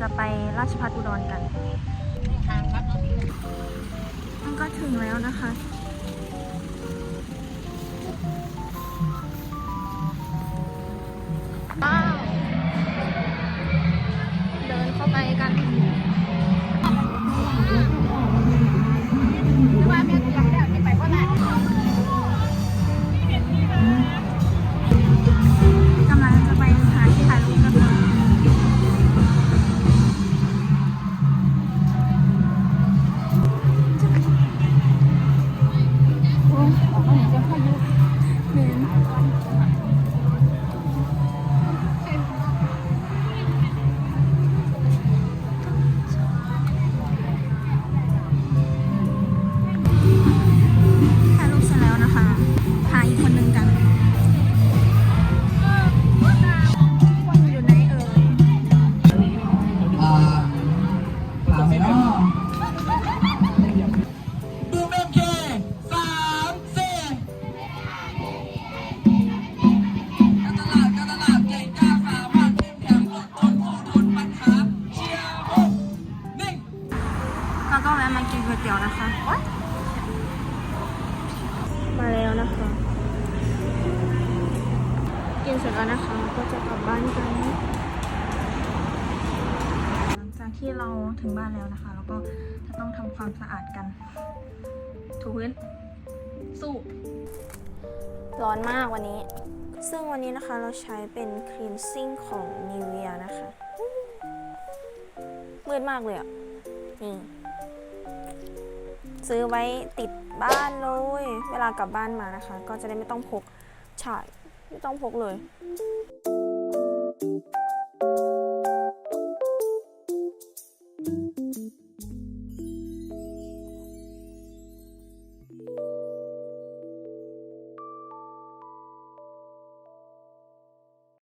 จะไปราชพัฒอุดรกันทางวัดเอาที่มันก็ถึงแล้วนะคะ แล้วก็แวะมากินก๋วยเตี๋ยวนะคะ มาแล้วนะคะ กินเสร็จแล้วนะคะ ก็จะกลับบ้านกัน หลังจากที่เราถึงบ้านแล้วนะคะ เราก็จะต้องทำความสะอาดกัน ถูพื้น สู้ ร้อนมากวันนี้ ซึ่งวันนี้นะคะเราใช้เป็นคลีนซิ่งของ Nivea นะคะ มืดมากเลยอะ นี่ ซื้อไว้ติดบ้านเลย เวลากลับบ้านมานะคะ ก็จะได้ไม่ต้องพกใช่ไม่ต้องพกเลย